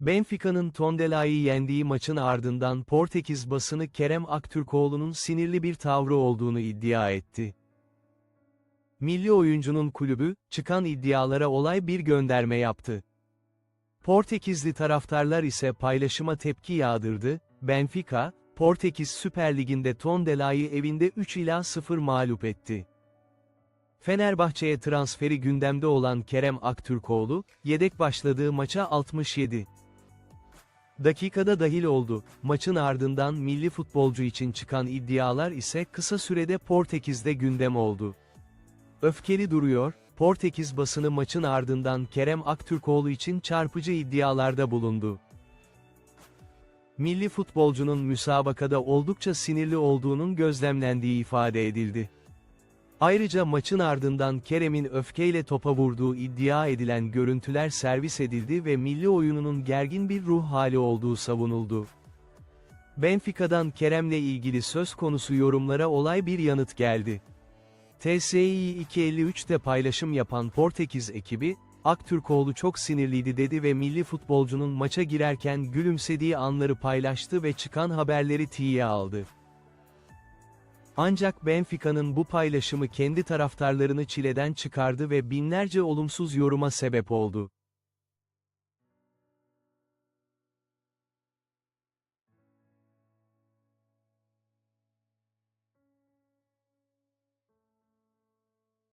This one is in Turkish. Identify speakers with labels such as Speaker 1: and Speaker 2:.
Speaker 1: Benfica'nın Tondela'yı yendiği maçın ardından Portekiz basını Kerem Aktürkoğlu'nun sinirli bir tavrı olduğunu iddia etti. Milli oyuncunun kulübü, çıkan iddialara olay bir gönderme yaptı. Portekizli taraftarlar ise paylaşıma tepki yağdırdı, Benfica, Portekiz Süper Ligi'nde Tondela'yı evinde 3 ila 0 mağlup etti. Fenerbahçe'ye transferi gündemde olan Kerem Aktürkoğlu, yedek başladığı maça 67. Dakikada dahil oldu. Maçın ardından milli futbolcu için çıkan iddialar ise kısa sürede Portekiz'de gündem oldu. Öfkeli duruyor, Portekiz basını maçın ardından Kerem Aktürkoğlu için çarpıcı iddialarda bulundu. Milli futbolcunun müsabakada oldukça sinirli olduğunun gözlemlendiği ifade edildi. Ayrıca maçın ardından Kerem'in öfkeyle topa vurduğu iddia edilen görüntüler servis edildi ve milli oyununun gergin bir ruh hali olduğu savunuldu. Benfica'dan Kerem'le ilgili söz konusu yorumlara olay bir yanıt geldi. TSİ 253'te paylaşım yapan Portekiz ekibi, Aktürkoğlu çok sinirliydi dedi ve milli futbolcunun maça girerken gülümsediği anları paylaştı ve çıkan haberleri tiye aldı. Ancak Benfica'nın bu paylaşımı kendi taraftarlarını çileden çıkardı ve binlerce olumsuz yoruma sebep oldu.